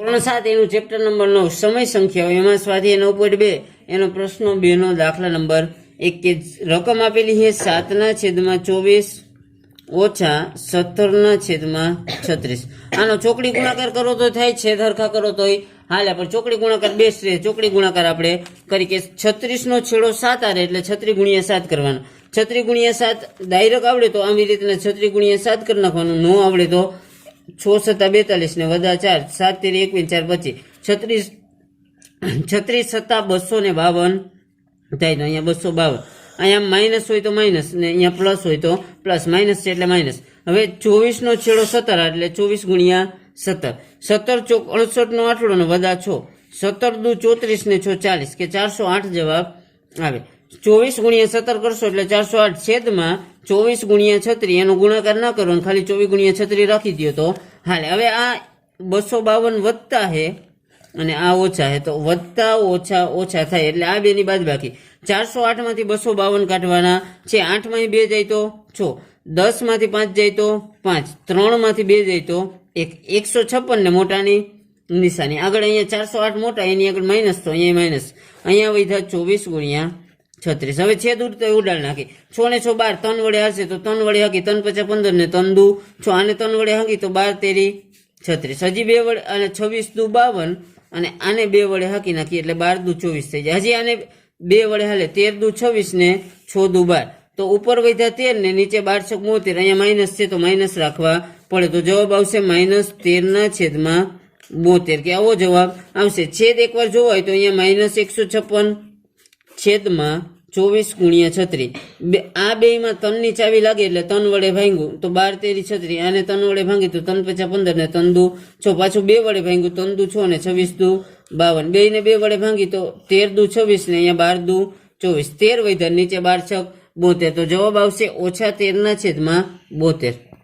ધોરણ સાત એનું ચેપ્ટર નંબર નવ સમય સંખ્યાઓ એમાં સ્વાધ્યાય નવ પોઈન્ટ બે, એનો પ્રશ્ન બે નો દાખલા નંબર એક કે રકમ આપેલી છે સાતના છેદમાં ચોવીસ, ઓછા સત્તરના છેદમાં છત્રીસ. આનો ચોકડી ગુણાકાર કરો તો થાય, છેદ હરખા કરો તોય હાલે, પણ ચોકડી ગુણાકાર બેસ્ટ રહે. ચોકડી ગુણાકાર આપણે કરી કે છત્રીસ નો છેડો સાત આરે, એટલે છત્રી ગુણ્યા સાત કરવાનો. છત્રી ગુણ્યા સાત ડાયરેક્ટ આવડે તો આવી રીતના છત્રી ગુણ્યા સાત કરી નાખવાનું. ન આવડે તો છ સત્તા બેતાલીસ ને વધા ચાર, સાત, તેર, એકવીસ, ચાર, પચીસ. છત્રીસ છત્રીસ સત્તા બસો ને બાવન થાય તો અહીંયા બસો બાવન. અહીંયા માઇનસ હોય તો માઇનસ ને અહીંયા પ્લસ હોય તો પ્લસ માઇનસ છે એટલે માઇનસ હવે ચોવીસનો છેડો સત્તર એટલે ચોવીસ ગુણ્યા સત્તર. સત્તર ચોક અડસઠ નો આટલો ને વધા છો. સત્તર દુ ચોત્રીસ ને છો ચાલીસ, કે ચારસો આઠ જવાબ આવે. ચોવીસ ગુણ્યા સત્તર કરશો એટલે ચારસો આઠ છેદમાં ચોવીસ ગુણ્યા છત્રી, એનો ગુણાકાર ના કરો ખાલી ચોવીસ ગુણ્યા છત્રી રાખી દો તો. હાલે, હવે આ બસો બાવન વધતા હે અને આ ઓછા હે, તો વધતા ઓછા ઓછા થાય એટલે આ બેની બાદ બાકી. ચારસો આઠમાંથી બસો બાવન કાઢવાના છે, આઠમાંથી બે જાય તો છ. દસમાંથી પાંચ જાય તો પાંચ. ત્રણમાંથી બે જાય તો એક. એકસો છપ્પન ને મોટાની નિશાની. આગળ અહીંયા ચારસો આઠ મોટા, એની આગળ માઇનસ તો અહીંયા માઇનસ અહીંયા વધ્યા ચોવીસ ગુણ્યા છત્રીસ. હવે છેદ ઉડતો ઉડાડ નાખી. છ ને છ બાર ત્રણ વડે હશે તો ત્રણ વડે હકી ત્રણ પચાસ પંદર ને ત્રણ દુ. છ આને ત્રણ વડે હકી તો બાર તેરી છત્રીસ. હજી બે વડે અને છવ્વીસ દુ બાવન અને આને બે વડે હકી નાખી એટલે બાર દુ ચોવીસ થઈ જાય. હજી આને બે વડે હાલે, તેર દુ છવ્વીસ ને છ દુ બાર. તો ઉપર વધ્યા તેર ને નીચે બાર છક મોતેર અહીંયા માઇનસ છે તો માઇનસ રાખવા પડે. તો જવાબ આવશે માઇનસ તેરના છેદમાં બોતેર. કે આવો જવાબ આવશે. છેદ એકવાર જોવાય તો અહીંયા માઇનસ એકસો છપ્પન છેદમાં ચોવીસ ગુણ્યા છત્રી. બે, આ બેમાં તનની ચાવી લાગે એટલે તન વડે ભાંગ્યું, તો બાર તેરી છત્રી. આને તન વડે ભાંગી તો તન પચા પંદર ને તન દુ છ પાછું બે વડે ભાંગ્યું તન દુ છ ને છવ્વીસ દુ બાવન. બે ને બે વડે ભાંગી તો તેર દુ છવ્વીસ ને અહીંયા બાર દુ ચોવીસ. તેર વૈધર, નીચે બાર છક બોતેર. તો જવાબ આવશે ઓછા તેરના છેદમાં બોતેર.